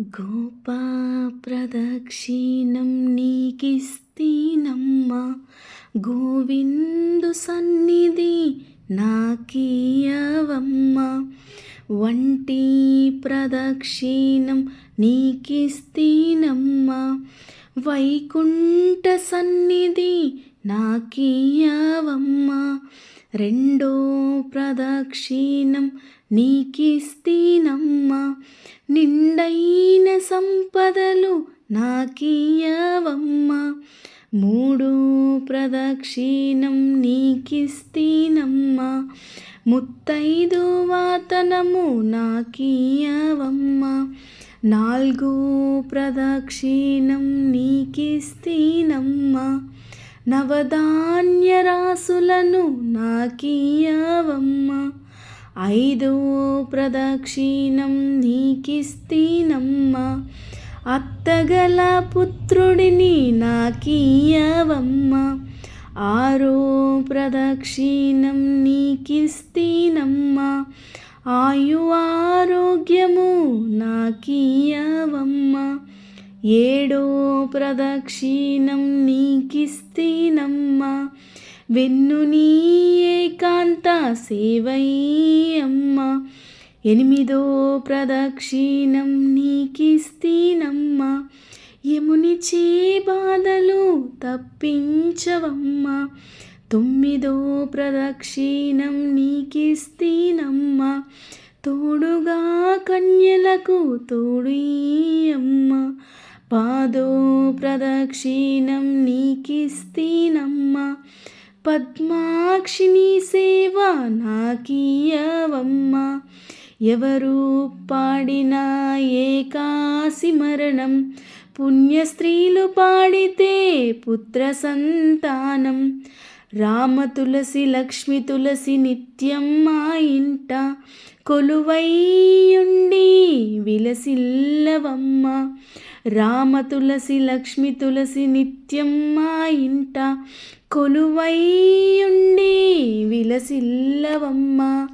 గోపా ప్రదక్షిణం నీకిస్తీనమ్మా. గోవిందు సన్నిధి నాకీయవమ్మ. వంటి ప్రదక్షిణం నీకిస్తీనమ్మా. వైకుంఠ సన్నిధి నాకీయవమ్మ. రెండో ప్రదక్షిణం నీకిస్తీనమ్మా. నిండైన సంపదలు నాకీయవమ్మ మూడు ప్రదక్షిణం నీకిస్తీనమ్మ. ముత్తైదు వాతనము నాకీయవమ్మ నాలుగు ప్రదక్షిణం నీకిస్తీనమ్మ. నవధాన్య రాసులను నాకీయవమ్మ ఐదో ప్రదక్షిణం నీకిస్తీనమ్మా. అత్తగల పుత్రుడిని నాకీయవమ్మ. ఆరో ప్రదక్షిణం నీకిస్తీనమ్మ. ఆయు ఆరోగ్యము నాకీయవమ్మ. ఏడో ప్రదక్షిణం నీకిస్తీనమ్మా. వెన్ను నీ ఏకాంత సేవయ్యమ్మ. ఎనిమిదో ప్రదక్షిణం నీకిస్తీనమ్మ. యముని చే బాధలు తప్పించవమ్మ. తొమ్మిదో ప్రదక్షిణం నీకిస్తీనమ్మ. తోడుగా కన్యలకు తోడీయమ్మ. పాదో ప్రదక్షిణం నీకిస్తీనమ్మ. పద్మాక్షిని సేవ నాకీయవమ్మ. ఎవరు పాడిన ఏకాసి మరణం. పుణ్యస్త్రీలు పాడితే పుత్ర సంతానం. రామ తులసి లక్ష్మి తులసి నిత్యం మా ఇంట. కొలువైయుండి విలసిల్లవమ్మ. రామ తులసి లక్ష్మి తులసి నిత్యం మా ఇంట కొలువైయుండి విలసిల్లవమ్మ.